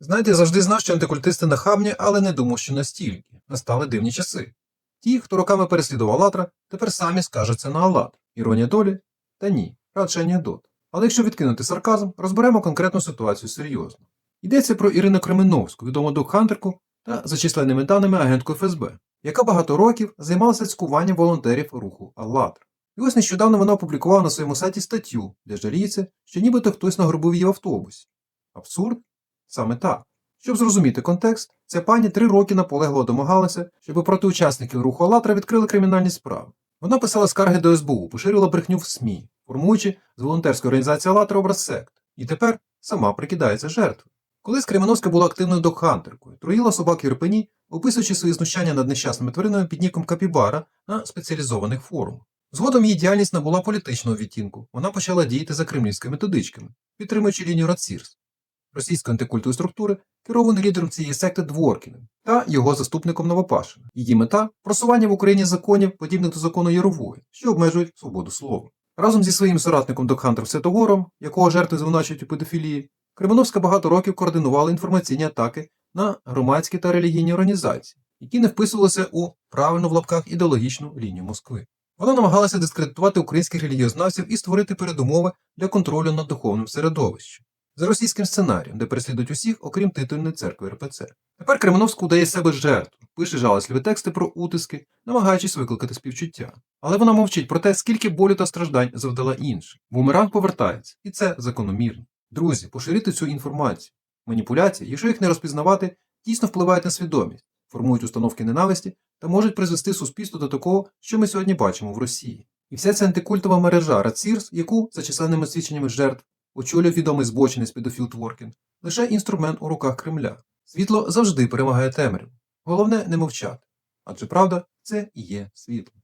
Знаєте, завжди знав, що антикультисти нахабні, але не думав, що настільки. Настали дивні часи. Ті, хто роками переслідував Алатра, тепер самі скажуться на Аллат. Іронія долі? Та ні, радше анекдот. Але якщо відкинути сарказм, розберемо конкретну ситуацію серйозно. Йдеться про Ірину Кременовську, відому докхантерку та за численними даними агентку ФСБ, яка багато років займалася цькуванням волонтерів руху Аллатра. І ось нещодавно вона опублікувала на своєму сайті статтю, де жаліється, що нібито хтось нагробив її в автобусі. Абсурд? Саме так. Щоб зрозуміти контекст, ця пані три роки наполегливо домагалася, щоб проти учасників руху «АЛЛАТРА» відкрили кримінальні справи. Вона писала скарги до СБУ, поширювала брехню в СМІ, формуючи з волонтерської організації «АЛЛАТРА» образ сект. І тепер сама прикидається жертвою. Колись Кременовська була активною докхантеркою, труїла собак в Ірпені, описуючи свої знущання над нещасними тваринами під ніком Капібара на спеціалізованих форумах. Згодом її діяльність набула політичного відтінку. Вона почала діяти за кремлівськими методичками, підтримуючи лінію Радсірс, російської антикультової структури, керований лідером цієї секти Дворкіним та його заступником Новопашина. Її мета просування в Україні законів, подібних до закону Ярової, що обмежують свободу слова. Разом зі своїм соратником Докхантер Святогором, якого жертви звинувачують у педофілії, Кременовська багато років координувала інформаційні атаки на громадські та релігійні організації, які не вписувалися у правильну в лапках ідеологічну лінію Москви. Вона намагалася дискредитувати українських релігієзнавців і створити передумови для контролю над духовним середовищем за російським сценарієм, де переслідують усіх, окрім титульної церкви РПЦ. Тепер Кременовська удає себе жертву, пише жалосливі тексти про утиски, намагаючись викликати співчуття. Але вона мовчить про те, скільки болю та страждань завдала іншим. Бумеранг повертається, і це закономірно. Друзі, поширити цю інформацію. Маніпуляції, якщо їх не розпізнавати, дійсно впливають на свідомість, формують установки ненависті та можуть призвести суспільство до такого, що ми сьогодні бачимо в Росії. І вся ця антикультова мережа Радсірс, яку, за численними свідченнями жертв, очолює відомий збочинець педофіл Творкін, лише інструмент у руках Кремля. Світло завжди перемагає темряву. Головне не мовчати. Адже правда це і є світло.